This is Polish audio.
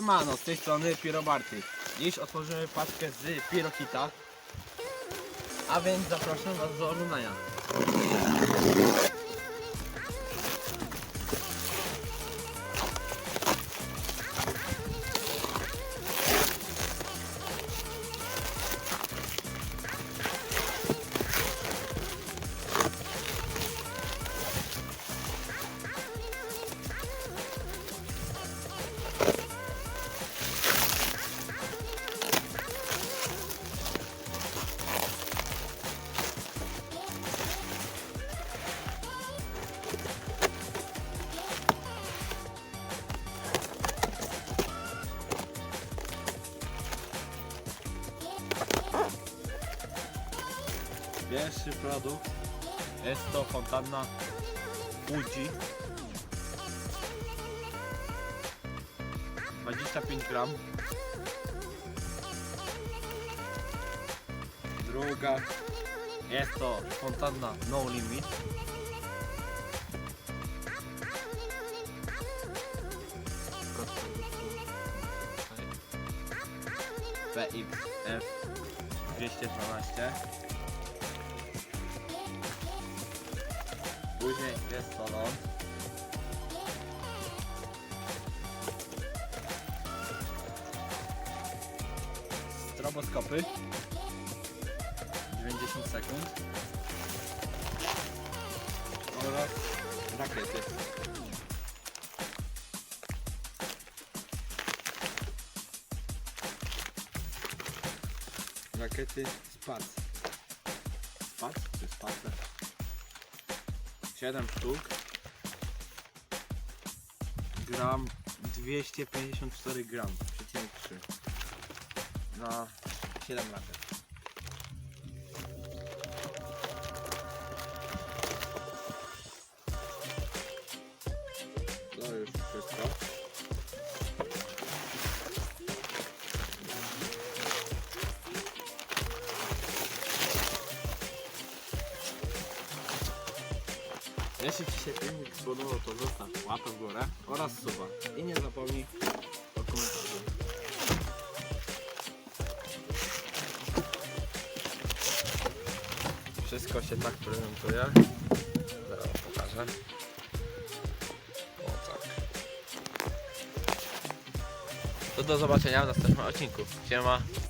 Mano, z tej strony Pirobarty. Dziś otworzymy paczkę z Pirokita. A więc zapraszam Was do oglądania. Pierwszy produkt jest to fontanna Fuji. 25 gram. Druga jest to fontanna No Limit. PXF 212 Później jest ląd. Stroboskopy. 90 sekund. Oraz rakiety. Rakiety SPAC. SPAC czy SPAC? 7 sztuk. Gram 254 gram, przecinek 3 na 7 rakiet. To już wszystko. Jeśli Ci się filmik spodobał, to zostaw łapę w górę oraz suba. I nie zapomnij o komentarzu. Wszystko się tak prezentuje. Zaraz pokażę. O tak. To do zobaczenia w następnym odcinku. Siema.